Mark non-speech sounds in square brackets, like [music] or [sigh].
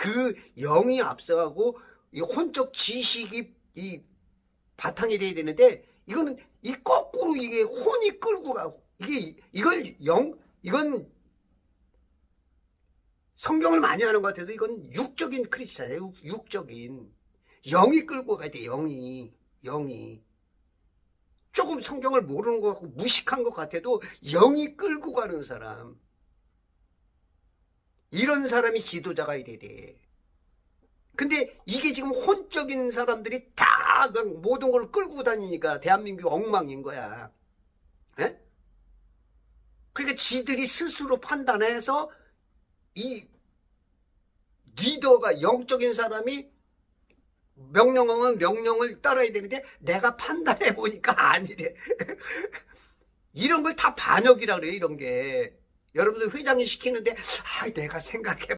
에? 그 영이 앞서가고 이 혼적 지식이 이 바탕이 돼야 되는데 이거는 이 거꾸로 이게 혼이 끌고 가고 이게 이걸 영 이건 성경을 많이 하는 것 같아도 이건 육적인 크리스찬이에요. 육- 육적인 영이 끌고 가야 돼. 영이 영이 조금 성경을 모르는 것 같고 무식한 것 같아도 영이 끌고 가는 사람 이런 사람이 지도자가 돼야 돼. 근데 이게 지금 혼적인 사람들이 다그 모든 걸 끌고 다니니까 대한민국 엉망인 거야. 에? 그러니까 지들이 스스로 판단해서 이 리더가 영적인 사람이 명령은 명령을 따라야 되는데 내가 판단해 보니까 [laughs] 아니래. 이런 걸 다 반역이라 그래요, 이런 게. 여러분들 회장이 시키는데 아, 내가 생각해